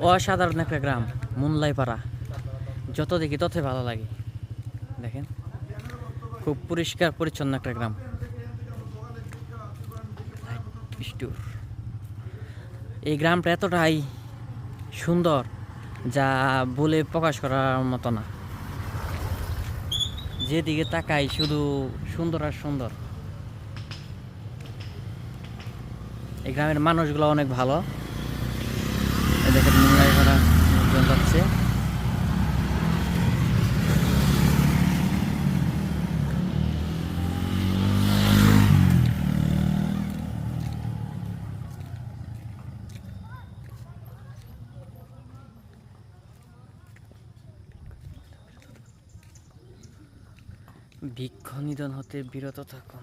অসাধারণ একটা গ্রাম, মুনলাইপাড়া। যত দেখি ততই ভালো লাগে। দেখেন, খুব পরিষ্কার পরিচ্ছন্ন একটা গ্রাম। এই গ্রামটা এতটাই সুন্দর, যা বলে প্রকাশ করার মতো না। যেদিকে তাকাই শুধু সুন্দর আর সুন্দর। এই গ্রামের মানুষগুলো অনেক ভালো। বৃক্ষ নিধন হতে বিরত থাকুন